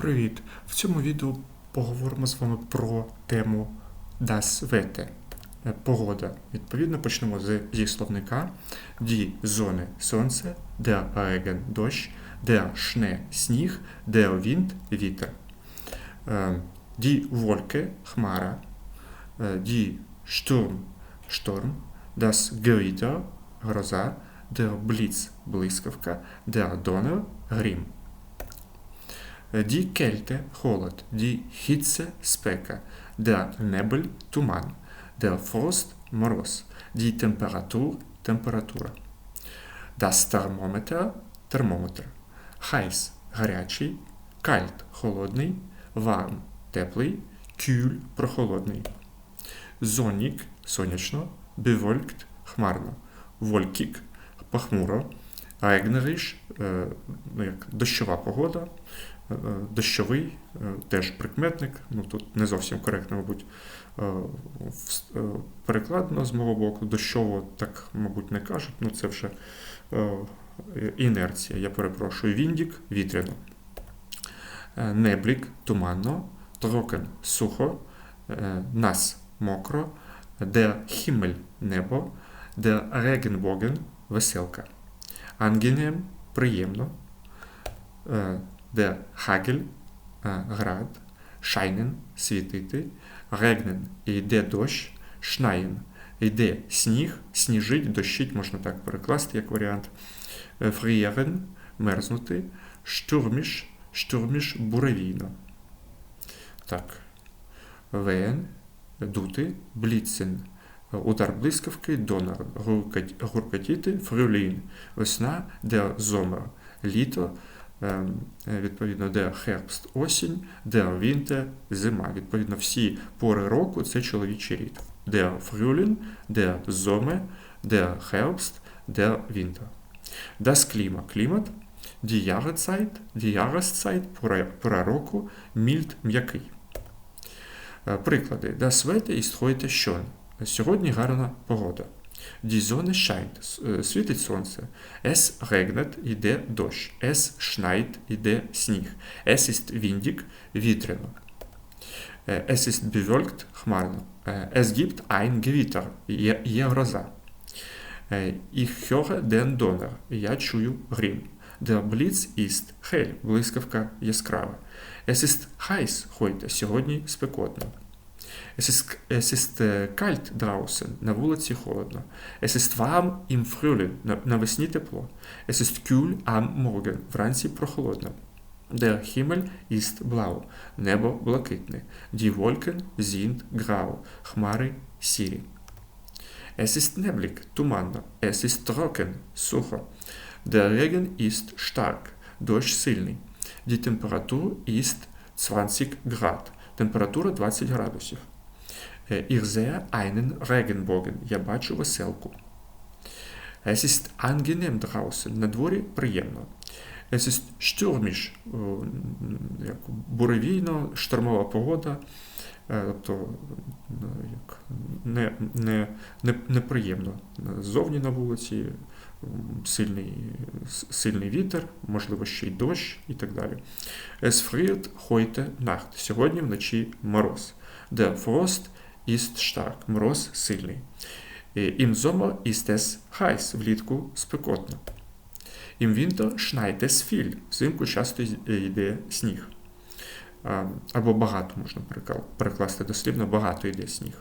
Привіт! В цьому відео поговоримо з вами про тему Das Wetter е, погода. Відповідно, почнемо зі словника Die Sonne – сонце, der Regen – дощ, der Schnee – сніг, der Wind – вітер. Е, Die Wolke – хмара, е, Die Sturm – шторм, das Gewitter – гроза, der Blitz – блискавка, der Donner – грім. Die Kälte – холод, die Hitze – спека, der Nebel – туман, der Frost – мороз, die Temperatur – температура. Das Thermometer – термометр, heiß – гарячий, kalt – холодний, warm – теплий, kühl – прохолодний. Sonnig – сонячно, bewölkt – хмарно, wolkig – похмуро, regnerisch е, ну, дощова погода, дощовий, е, теж прикметник, ну тут не зовсім коректно, мабуть, е, е, перекладено з мого боку. Дощово так, мабуть, не кажуть, ну це вже е, інерція, я перепрошую. Віндік вітряно. Е, Неблік туманно, трокен сухо, е, нас мокро, der Himmel небо, der Regenbogen веселка. Angenehm – приємно. Е, Der Hagel – е, град. Scheinen – світити. Regnen – йде дощ. Schneien – йде сніг, сніжить, дощить, можна так перекласти як варіант. Е, Frieren – мерзнути. Stürmisch – штурміш буревійно. Так. Вен – дути. Blitzen – удар блискавки. Донор – гуркотіти. Фрюлін – весна. Der Sommer – літо. Ем, е, Відповідно, der Herbst – осінь, der Winter – зима. Відповідно, всі пори року це чоловічий рід. Der Frühling, der Sommer, der Herbst, der Winter. Das Klima – клімат. Die Jahreszeit, die Jahreszeit – пора, року, mild – м'який. Е, Приклади. Das Wetter ist heute schön. Сьогодні гарна погода. Die Sonne scheint. Е, Світить сонце. Es regnet – йде дощ. Es schneit – йде сніг. Es ist windig – вітряно. Е, Es ist bewölkt – хмарно. Е, Es gibt ein Gewitter – є, гроза. Е, Ich höre den Donner – я чую грім. Der Blitz ist hell – блискавка яскрава. Es ist heiß – heute – сьогодні спекотно. Es ist, äh, kalt draußen, на вулиці холодно. Es ist warm im Frühling, на, навесні тепло. Es ist kühl am Morgen, вранці прохолодно. Der Himmel ist blau, небо блакитне. Die Wolken sind grau, хмари сірі. Es ist neblig, туманно. Es ist trocken, сухо. Der Regen ist stark, дощ сильний. Die Temperatur ist 20 Grad, температура 20 градусів. Ich sehe einen Regenbogen. Я бачу веселку. Es ist angenehm draußen. На дворі приємно. Es ist stürmisch. Як буревійно, штормова погода. Е, Тобто ну, як не, не, не, неприємно. Ззовні на вулиці сильний, сильний вітер, можливо, ще й дощ і так далі. Es friert heute Nacht. Сьогодні вночі мороз. Der Frost ist stark. Мороз сильний. Im Sommer ist heiß. Влітку спекотно. Im Winter schneit. Взимку часто е, йде сніг. Або багато можна перекла- перекласти дослівно, багато йде сніг.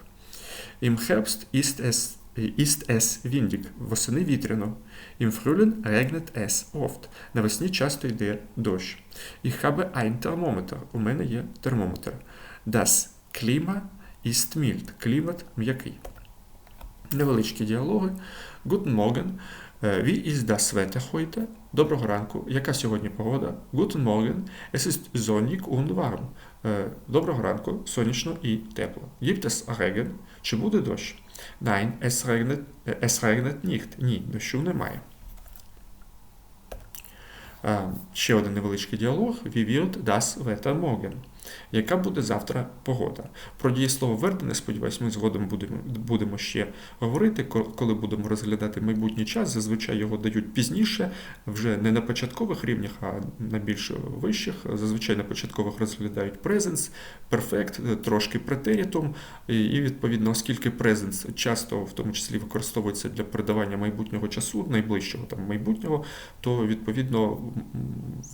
Im Herbst ist es, ist. Восени вітряно. Im Frühling regnet es. Навесні часто йде дощ. Ich habe ein. У мене є термометр. Das Klima mild. Клімат м'який. Невеличкі діалоги. Guten Morgen. Wie ist das Wetter heute? Доброго ранку. Яка сьогодні погода? Guten Morgen. Es ist sonnig und warm. Е, Доброго ранку. Сонячно і тепло. Gibt es Regen? Чи буде дощ? Nein, es regnet, е, es regnet nicht. Ні, дощу немає. Е, Ще один невеличкий діалог. Wie wird das Wetter morgen? Яка буде завтра погода? Про дієслово вердене, сподіваюсь, ми згодом будемо, будемо ще говорити, коли будемо розглядати майбутній час. Зазвичай його дають пізніше, вже не на початкових рівнях, а на більш вищих. Зазвичай на початкових розглядають perfect, е, трошки претерітум. І, відповідно, оскільки presence часто в тому числі використовується для передавання майбутнього часу, найближчого там майбутнього, то відповідно,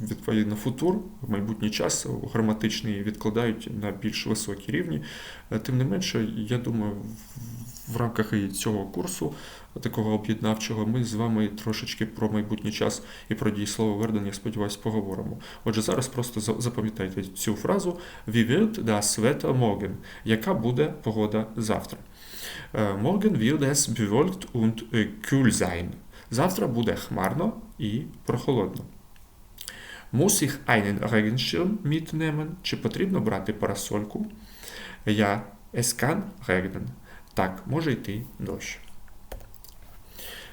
відповідно футур, майбутній час граматичний відкладають на більш високі рівні. Е, Тим не менше, я думаю, в- рамках і цього курсу такого об'єднавчого ми з вами трошечки про майбутній час і про дієслово Верден, я сподіваюся, поговоримо. Отже, зараз просто запам'ятайте цю фразу wird das Wetter morgen? Яка буде погода завтра? Е, Morgen wird es bewölkt und kühl sein. Завтра буде хмарно і прохолодно. Muss ich einen Regenschirm mitnehmen? Чи потрібно брати парасольку? Ja, es kann regnen. Так, може йти дощ.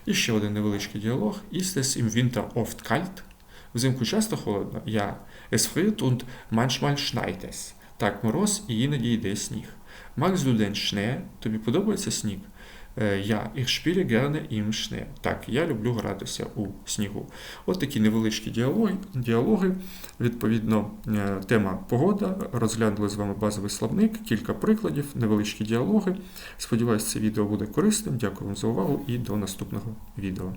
І ще один невеличкий діалог. Ist es im Winter oft kalt? Взимку часто холодно? Ja, es friert und manchmal schneit es. Так, мороз і іноді йде сніг. Du den Schnee? Тобі подобається сніг? Е, Я, ich spiele gerne im Schnee. Так, я люблю гратися у снігу. От такі невеличкі діалоги. діалоги. Відповідно, е, тема погода. Розглянули з вами базовий словник, кілька прикладів, невеличкі діалоги. Сподіваюсь, це відео буде корисним. Дякую вам за увагу і до наступного відео.